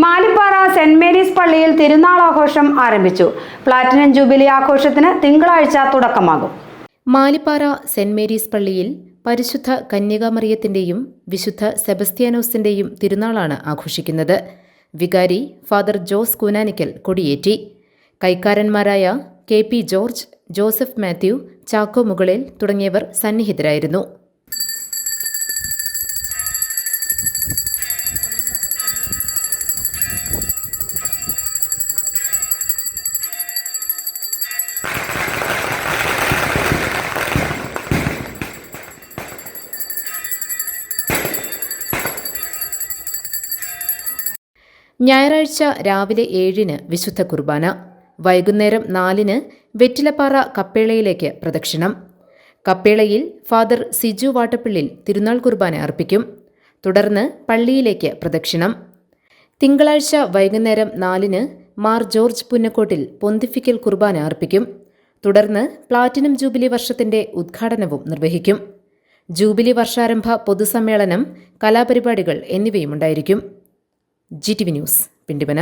Malippara saint Mary's പള്ളിയിൽ തിരുനാൾ ആഘോഷം ആരംഭിച്ചു. പ്ലാറ്റിനം ജൂബിലി ആഘോഷത്തിന് തിങ്കളാഴ്ച തുടക്കമാകും. മാലിപ്പാറ സെന്റ് മേരീസ് പള്ളിയിൽ പരിശുദ്ധ കന്യകാമറിയത്തിന്റെയും വിശുദ്ധ സെബസ്ത്യാനോസിന്റെയും തിരുനാളാണ് ആഘോഷിക്കുന്നത്. വികാരി ഫാദർ ജോസ് കൂനാനിക്കൽ കൊടിയേറ്റി. കൈക്കാരന്മാരായ കെ പി ജോർജ് ജോസഫ് മാത്യു ചാക്കോ മുകളിൽ തുടങ്ങിയവർ സന്നിഹിതരായിരുന്നു. ഞായറാഴ്ച രാവിലെ ഏഴിന് വിശുദ്ധ കുർബാന വൈകുന്നേരം നാലിന് വെറ്റിലപ്പാറ കപ്പേളയിലേക്ക് പ്രദക്ഷിണം. കപ്പേളയിൽ ഫാദർ സിജു വാട്ടപ്പിള്ളിൽ തിരുനാൾ കുർബാന അർപ്പിക്കും. തുടർന്ന് പള്ളിയിലേക്ക് പ്രദക്ഷിണം. തിങ്കളാഴ്ച വൈകുന്നേരം നാലിന് മാർ ജോർജ് പുന്നക്കോട്ടിൽ പൊന്തിഫിക്കൽ കുർബാന അർപ്പിക്കും. തുടർന്ന് പ്ലാറ്റിനം ജൂബിലി വർഷത്തിന്റെ ഉദ്ഘാടനവും നിർവഹിക്കും. ജൂബിലി വർഷാരംഭ പൊതുസമ്മേളനം കലാപരിപാടികൾ എന്നിവയുമുണ്ടായിരിക്കും. G T V news Pindimana